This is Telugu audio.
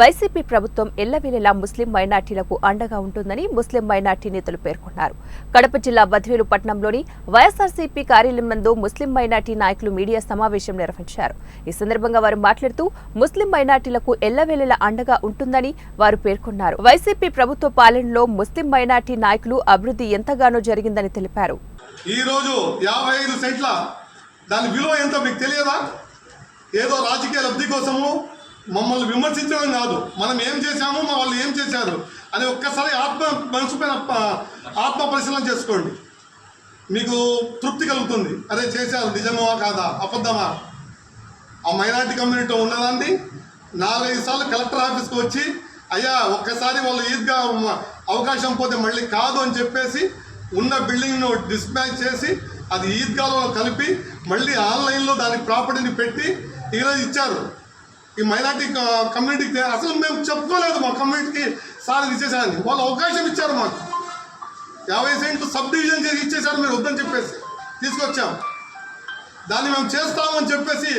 వైసీపీ ప్రభుత్వం ఎల్లవేళలా ముస్లిం మైనార్టీలకు అండగా ఉంటుందని ముస్లిం మైనార్టీ నేతలు పేర్కొన్నారు. కడప జిల్లా బద్వేలు పట్టణంలోని వైఎస్ఆర్సీపీ కార్యాలయం నందు ముస్లిం మైనార్టీ నాయకులు మీడియా సమావేశం నిర్వహించారు. ఈ సందర్భంగా వారు మాట్లాడుతూ ముస్లిం మైనార్టీలకు ఎల్లవేళలా అండగా ఉంటుందని వారు పేర్కొన్నారు. వైసీపీ ప్రభుత్వ పాలనలో ముస్లిం మైనార్టీ నాయకులు అభివృద్ధి ఎంతగానో జరిగిందని తెలిపారు. యాభై ఐదు సెంట్ల దాని విలువ మీకు తెలియదా? ఏదో రాజకీయ లబ్ధి కోసము మమ్మల్ని విమర్శించడం కాదు. మనం ఏం చేశాము మా వాళ్ళు ఏం చేశారు అని ఒక్కసారి ఆత్మ మనసు పైన ఆత్మ పరిశీలన చేసుకోండి. మీకు తృప్తి కలుగుతుంది. అదే చేశారు నిజమా కాదా? అబద్ధమా? ఆ మైనార్టీ కమ్యూనిటీ ఉన్నదాన్ని నాలుగైదు సార్లు కలెక్టర్ ఆఫీస్కి వచ్చి అయ్యా ఒక్కసారి వాళ్ళు ఈద్గా అవకాశం పోతే మళ్ళీ కాదు అని చెప్పేసి ఉన్న బిల్డింగ్ను డిస్మ్యాచ్ చేసి అది ఈద్గాలో కలిపి మళ్ళీ ఆన్లైన్లో దాని ప్రాపర్టీని పెట్టి ఈరోజు ఇచ్చారు. ఈ మైనార్టీ కమ్యూనిటీకి అసలు మేము చెప్పుకోలేదు మా కమ్యూనిటీకి సార్ ఇది ఇచ్చేసారని వాళ్ళు అవకాశం ఇచ్చారు మాకు. యాభై సెంట్లు సబ్ డివిజన్ చేసి ఇచ్చేసారు మీరు వద్దని చెప్పేసి. తీసుకొచ్చాం. దాన్ని మేము చేస్తామని చెప్పేసి